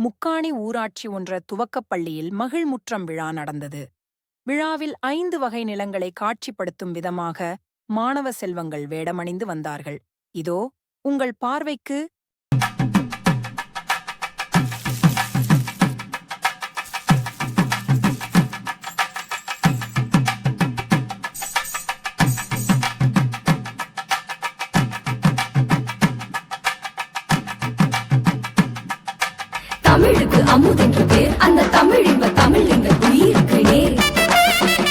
முக்காணி ஊராட்சி ஒன்ற துவக்கப் பள்ளியில் மகிழ்முற்றம் விழா நடந்தது. விழாவில் ஐந்து வகை நிலங்களை காட்சிப்படுத்தும் விதமாக மாணவ செல்வங்கள் வேடமணிந்து வந்தார்கள். இதோ உங்கள் பார்வைக்கு தமிழுக்கு அமுதென்று பேர். அந்த தமிழ் இன்ப தமிழ் எங்கள் உயிருக்கு நேர்.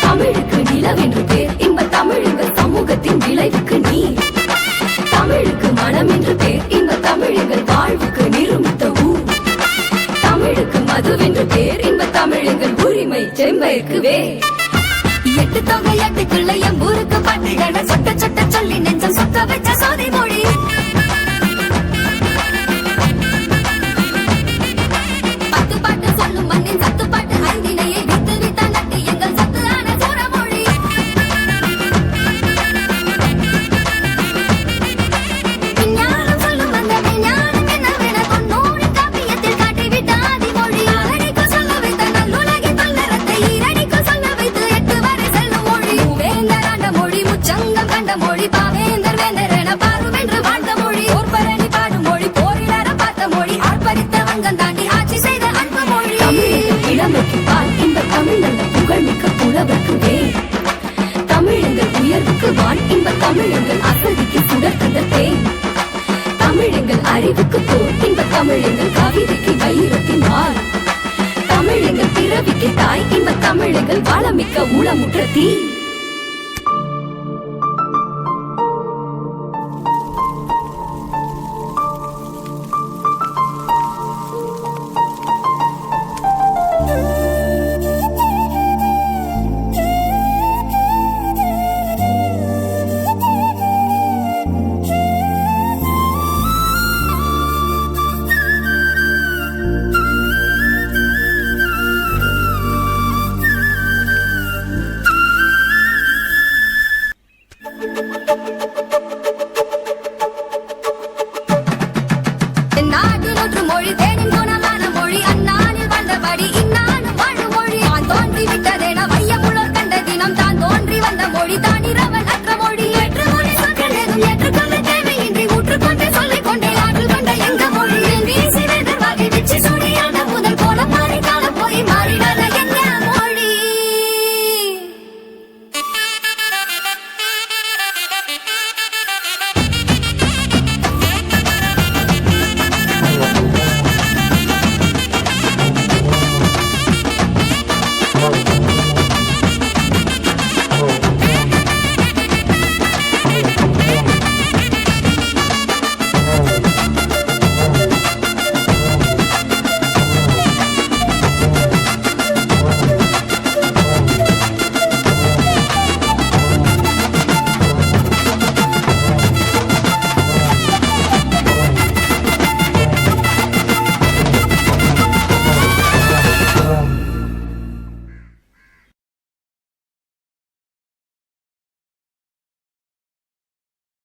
தமிழுக்கு நிலவென்று பேர். இன்ப தமிழ் எங்கள் சமூகத்தின் விளைவுக்கு நீர். தமிழுக்கு மனம் என்று பேர். இன்ப தமிழ் எங்கள் வாழ்வுக்கு நிருமித்த ஊர். தமிழுக்கு மதுவென்று பேர். இன்ப தமிழ் எங்கள் உரிமை செம்பயிற்கு வேர். எட்டு தொகை எட்டுக்குள்ள எம் ஊருக்கு பாட்டுகளை சொட்ட சொட்ட சொல்லி நெஞ்சம் சொக்க வச்ச சோதி முச்சங்கம் கண்ட மொழி பாவேந்தர் வேந்தர் என பாருமென்று வாழ்ந்த மொழி. போர்பரணி பாடும் மொழி போரிலர பார்த்த மொழி. ஆர்ப்பரித்த வங்கம் தாண்டி ஆட்சி செய்த அன்பு மொழி. இளமைக்கு பால் இந்த தமிழ் நல்ல புகழ்மிக்க புலவர்க்கு வேர் தமிழெங்கள் உயர்வுக்கு வான் இன்ப தமிழெங்கள் அகதிக்கு சுடர் தந்த தேன். தமிழெங்கள் அறிவுக்கு தோல் இன்ப தமிழெங்கள் கவிதைக்கு வைரத்தின் வால் தமிழெங்கள் பிறவிக்கு தாய் இன்ப தமிழெங்கள் வளமிக்க உளமுற்ற தீ.